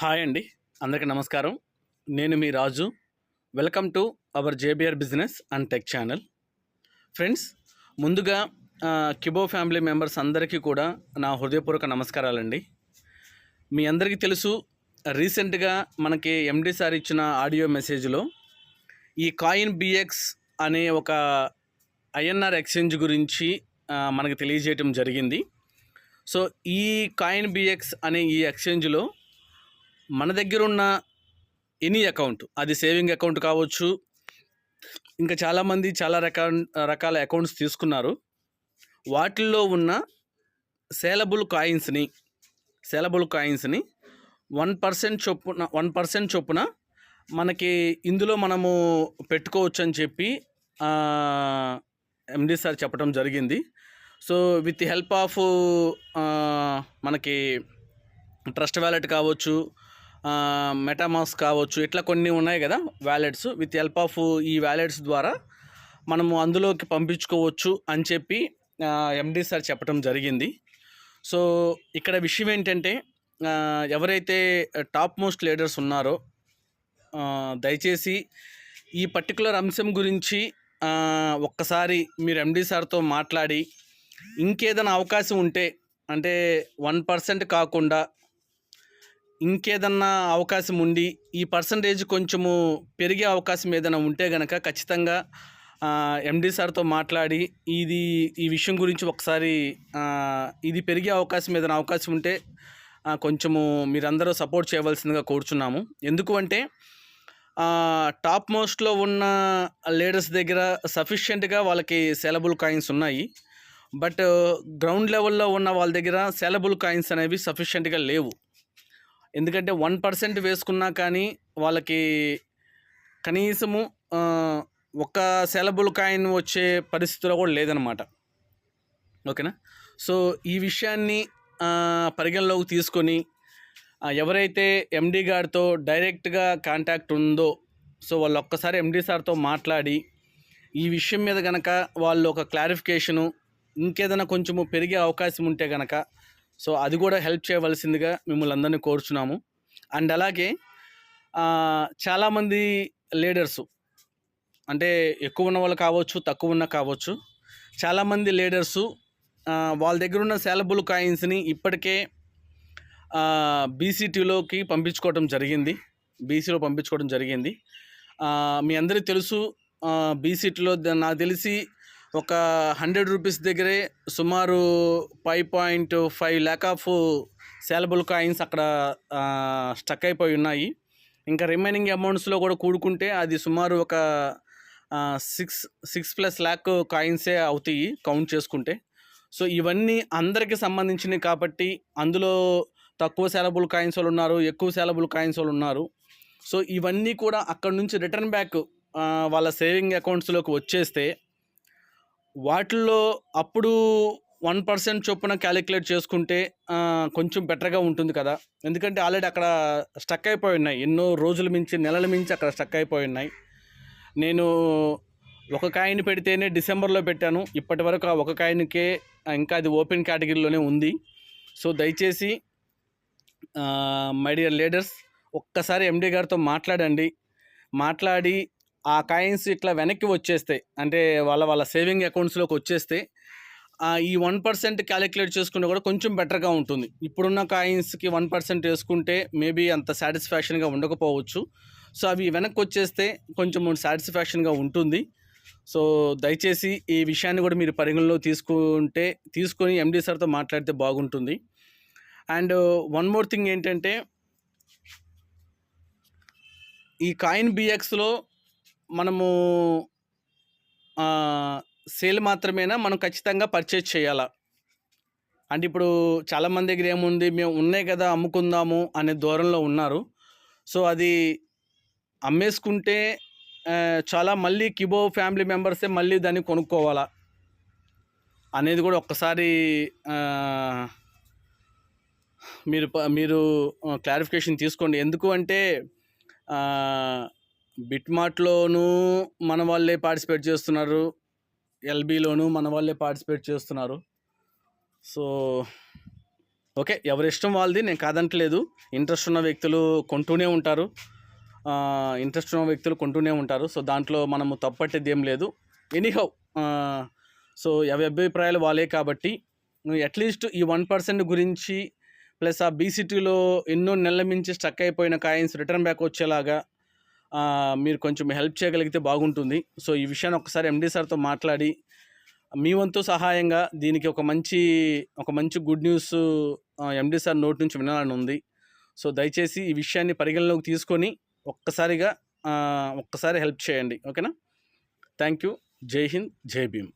Hi అండి. అందరికీ నమస్కారం. నేను మీ Raju. Welcome to our JBR business and tech channel friends ముందుగా కిబో ఫ్యామిలీ మెంబర్స్ అందరికీ కూడా నా హృదయపూర్వక నమస్కారాలండి. మీ అందరికీ తెలుసు రీసెంట్గా మనకి ఎండి సార్ ఇచ్చిన ఆడియో మెసేజ్లో ఈ కాయిన్ బిఎక్స్ అనే ఒక ఐఎన్ఆర్ ఎక్స్చేంజ్ గురించి మనకు మనకి తెలియజేయటం జరిగింది. సో ఈ కాయిన్ బిఎక్స్ అనే ఈ ఎక్స్చేంజ్లో మన దగ్గర ఉన్న ఎనీ అకౌంట్ అది సేవింగ్ అకౌంట్ కావచ్చు. ఇంకా చాలామంది చాలా రకా రకాల అకౌంట్స్ తీసుకున్నారు. వాటిల్లో ఉన్న సేలబుల్ కాయిన్స్ని సేలబుల్ కాయిన్స్ని వన్ పర్సెంట్ చొప్పున వన్ పర్సెంట్ చొప్పున మనకి ఇందులో మనము పెట్టుకోవచ్చు అని చెప్పి ఎండి సార్ చెప్పడం జరిగింది. సో విత్ హెల్ప్ ఆఫ్ మనకి ట్రస్ట్ వ్యాలెట్ కావచ్చు మెటామాస్ కావచ్చు ఇట్లా కొన్ని ఉన్నాయి కదా వ్యాలెట్స్ విత్ హెల్ప్ ఆఫ్ ఈ వ్యాలెట్స్ ద్వారా మనము అందులోకి పంపించుకోవచ్చు అని చెప్పి ఎండీ సార్ చెప్పడం జరిగింది. సో ఇక్కడ విషయం ఏంటంటే ఎవరైతే టాప్ మోస్ట్ లీడర్స్ ఉన్నారో దయచేసి ఈ పర్టికులర్ అంశం గురించి ఒక్కసారి మీరు ఎండీ సార్తో మాట్లాడి ఇంకేదైనా అవకాశం ఉంటే అంటే వన్ పర్సెంట్ కాకుండా ఇంకేదన్నా అవకాశం ఉండి ఈ పర్సంటేజ్ కొంచెము పెరిగే అవకాశం ఏదైనా ఉంటే గనక ఖచ్చితంగా ఎండి సార్తో మాట్లాడి ఇది ఈ విషయం గురించి ఒకసారి ఇది పెరిగే అవకాశం ఏదైనా అవకాశం ఉంటే కొంచెము మీరందరూ సపోర్ట్ చేయవలసిందిగా కోరుచున్నాము. ఎందుకు అంటే టాప్ మోస్ట్లో ఉన్న లీడర్స్ దగ్గర సఫిషియెంట్గా వాళ్ళకి సెలబుల్ కాయిన్స్ ఉన్నాయి. బట్ గ్రౌండ్ లెవెల్లో ఉన్న వాళ్ళ దగ్గర సెలబుల్ కాయిన్స్ అనేవి సఫిషియెంట్గా లేవు. ఎందుకంటే వన్ పర్సెంట్ వేసుకున్నా కానీ వాళ్ళకి కనీసము ఒక సెలబుల్ కాయిన్ వచ్చే పరిస్థితిలో కూడా లేదనమాట ఓకేనా? సో ఈ విషయాన్ని పరిగణలోకి తీసుకొని ఎవరైతే ఎండి గారితో డైరెక్ట్గా కాంటాక్ట్ ఉందో సో వాళ్ళు ఒక్కసారి ఎండి సార్తో మాట్లాడి ఈ విషయం మీద కనుక వాళ్ళు ఒక క్లారిఫికేషను ఇంకేదైనా కొంచెము పెరిగే అవకాశం ఉంటే కనుక సో అది కూడా హెల్ప్ చేయవలసిందిగా మిమ్మల్ని అందరినీ కోరుచున్నాము. అండ్ అలాగే చాలామంది లీడర్సు అంటే ఎక్కువ ఉన్న వాళ్ళు కావచ్చు తక్కువ ఉన్న కావచ్చు చాలామంది లీడర్సు వాళ్ళ దగ్గర ఉన్న సేలబుల్ కాయిన్స్ని ఇప్పటికే బీసీటీలోకి పంపించుకోవడం జరిగింది. బీసీలో పంపించుకోవడం జరిగింది. మీ అందరికీ తెలుసు బీసీటీలో నాకు తెలిసి ఒక హండ్రెడ్ రూపీస్ దగ్గరే సుమారు five point five lakh of saleable coins అక్కడ స్టక్ అయిపోయి ఉన్నాయి. ఇంకా రిమైనింగ్ అమౌంట్స్లో కూడా కూడుకుంటే అది సుమారు ఒక సిక్స్ సిక్స్ ప్లస్ ల్యాక్ కాయిన్సే అవుతాయి కౌంట్ చేసుకుంటే. సో ఇవన్నీ అందరికీ సంబంధించినవి కాబట్టి అందులో తక్కువ సేలబుల్ కాయిన్స్ వాళ్ళు ఉన్నారు ఎక్కువ సేలబుల్ కాయిన్స్ వాళ్ళు ఉన్నారు. సో ఇవన్నీ కూడా అక్కడ నుంచి రిటర్న్ బ్యాక్ వాళ్ళ సేవింగ్ అకౌంట్స్లోకి వచ్చేస్తే వాటిల్లో అప్పుడు వన్ పర్సెంట్ చొప్పున క్యాలిక్యులేట్ చేసుకుంటే కొంచెం బెటర్గా ఉంటుంది కదా. ఎందుకంటే ఆల్రెడీ అక్కడ స్టక్ అయిపోయి ఉన్నాయి. ఎన్నో రోజుల మించి నెలల మించి అక్కడ స్టక్ అయిపోయి ఉన్నాయి. నేను ఒక కాయిన్ పెడితేనే డిసెంబర్లో పెట్టాను. ఇప్పటి వరకు ఆ ఒక కాయిన్కే ఇంకా అది ఓపెన్ కేటగిరీలోనే ఉంది. సో దయచేసి మై డియర్ లీడర్స్ ఒక్కసారి ఎండి గారితో మాట్లాడండి. మాట్లాడి ఆ కాయిన్స్ ఇట్లా వెనక్కి వచ్చేస్తాయి. అంటే వాళ్ళ వాళ్ళ సేవింగ్ అకౌంట్స్లోకి వచ్చేస్తే ఈ వన్ పర్సెంట్ క్యాలిక్యులేట్ చేసుకుంటే కూడా కొంచెం బెటర్గా ఉంటుంది. ఇప్పుడున్న కాయిన్స్కి వన్ పర్సెంట్ వేసుకుంటే మేబీ అంత సాటిస్ఫాక్షన్గా ఉండకపోవచ్చు. సో అవి వెనక్కి వచ్చేస్తే కొంచెం సాటిస్ఫాక్షన్గా ఉంటుంది. సో దయచేసి ఈ విషయాన్ని కూడా మీరు పరిగణలో తీసుకుంటే తీసుకొని ఎండీ సార్తో మాట్లాడితే బాగుంటుంది. అండ్ వన్ మోర్ థింగ్ ఏంటంటే ఈ కాయిన్ బిఎక్స్లో మనము సేల్ మాత్రమేనా? మనం ఖచ్చితంగా పర్చేజ్ చేయాలా? అంటే ఇప్పుడు చాలామంది దగ్గర ఏముంది? మేము ఉన్నాయి కదా అమ్ముకుందాము అనే దూరంలో ఉన్నారు. సో అది అమ్మేసుకుంటే చాలా మళ్ళీ కిబో ఫ్యామిలీ మెంబర్సే మళ్ళీ దాన్ని కొనుక్కోవాలా? అనేది కూడా ఒక్కసారి మీరు ప- మీరు క్లారిఫికేషన్ తీసుకోండి. ఎందుకు అంటే బిట్మార్ట్లోనూ మన వాళ్ళే పార్టిసిపేట్ చేస్తున్నారు. ఎల్బీలోనూ మన వాళ్ళే పార్టిసిపేట్ చేస్తున్నారు. సో ఓకే ఎవరి ఇష్టం వాళ్ళది నేను కాదంటలేదు. ఇంట్రెస్ట్ ఉన్న వ్యక్తులు కొంటూనే ఉంటారు. ఇంట్రెస్ట్ ఉన్న వ్యక్తులు కొంటూనే ఉంటారు. సో దాంట్లో మనము తప్పట్టేది ఏం లేదు. ఎనీహౌ సో ఎవరి అభిప్రాయాలు వాళ్ళే కాబట్టి అట్లీస్ట్ ఈ వన్ పర్సెంట్ గురించి ప్లస్ ఆ బీసీటీలో ఎన్నో నెలల మించి స్టక్ అయిపోయిన కాయిన్స్ రిటర్న్ బ్యాక్ వచ్చేలాగా మీరు కొంచెం హెల్ప్ చేయగలిగితే బాగుంటుంది. సో ఈ విషయాన్ని ఒకసారి ఎండి సార్తో మాట్లాడి మీ వంతు సహాయంగా దీనికి ఒక మంచి ఒక మంచి గుడ్ న్యూస్ ఎండి సార్ నోటి నుంచి వినాలని ఉంది. సో దయచేసి ఈ విషయాన్ని పరిగణలోకి తీసుకొని ఒక్కసారిగా ఒక్కసారి హెల్ప్ చేయండి. ఓకేనా? థ్యాంక్ యూ జై హింద్ జై భీమ్.